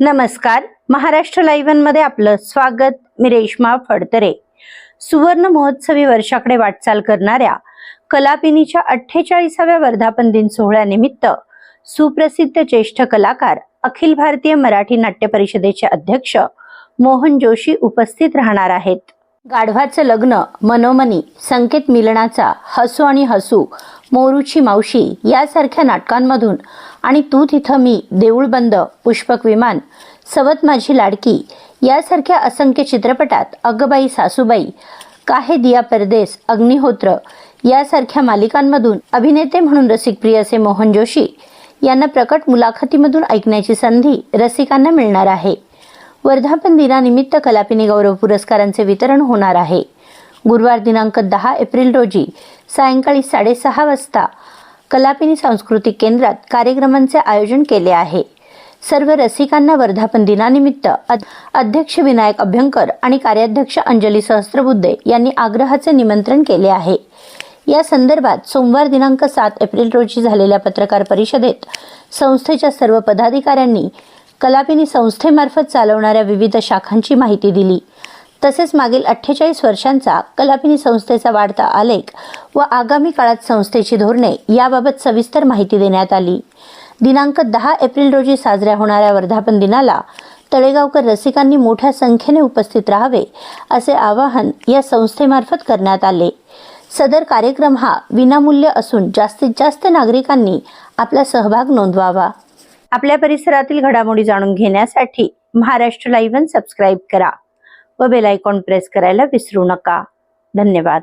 नमस्कार. महाराष्ट्र लाईव्हमध्ये आपलं स्वागत. मी रेश्मा फडतरे. सुवर्ण महोत्सवी वर्षाकडे वाटचाल करणाऱ्या कलापिनीच्या अठ्ठेचाळीसाव्या वर्धापन दिन सोहळ्यानिमित्त सुप्रसिद्ध ज्येष्ठ कलाकार अखिल भारतीय मराठी नाट्य परिषदेचे अध्यक्ष मोहन जोशी उपस्थित राहणार आहेत. गाढवाचं लग्न मनोमनी संकेत मिलनाचा हसू आणि हसू मोरूची मावशी यासारख्या नाटकांमधून आणि तू तिथं मी देऊळबंद पुष्पक विमान सवत माझी लाडकी यासारख्या असंख्य चित्रपटात अगबाई सासूबाई काहे दिया परदेस अग्निहोत्र यासारख्या मालिकांमधून अभिनेते म्हणून रसिकप्रिय असे मोहन जोशी यांना प्रकट मुलाखतीमधून ऐकण्याची संधी रसिकांना मिळणार आहे. वर्धापन दिनानिमित्त कलापिनी गौरव पुरस्कारांचे वितरण होणार आहे. गुरुवार दिनांक दहा एप्रिल रोजी सायंकाळी साडेसहा वाजता कलापिनी सांस्कृतिक केंद्रात कार्यक्रमांचे आयोजन केले आहे. सर्व रसिकांना वर्धापन दिनानिमित्त अध्यक्ष विनायक अभ्यंकर आणि कार्याध्यक्ष अंजली सहस्त्रबुद्धे यांनी आग्रहाचे निमंत्रण केले आहे. या संदर्भात सोमवार दिनांक सात एप्रिल रोजी झालेल्या पत्रकार परिषदेत संस्थेच्या सर्व पदाधिकाऱ्यांनी कलापिनी संस्थेमार्फत चालवणाऱ्या विविध शाखांची माहिती दिली. तसेच मागील अठ्ठेचाळीस वर्षांचा कलापिनी संस्थेचा वाढता आलेख व आगामी काळात संस्थेची धोरणे याबाबत सविस्तर माहिती देण्यात आली. दिनांक दहा एप्रिल रोजी साजऱ्या होणाऱ्या वर्धापन दिनाला तळेगावकर रसिकांनी मोठ्या संख्येने उपस्थित राहावे असे आवाहन या संस्थेमार्फत करण्यात आले. सदर कार्यक्रम हा विनामूल्य असून जास्तीत जास्त नागरिकांनी आपला सहभाग नोंदवावा. आपल्या परिसरातील घडामोडी जाणून घेण्यासाठी महाराष्ट्र लाईव्ह सबस्क्राईब करा. व बेलायकॉन प्रेस करायला विसरू नका. धन्यवाद.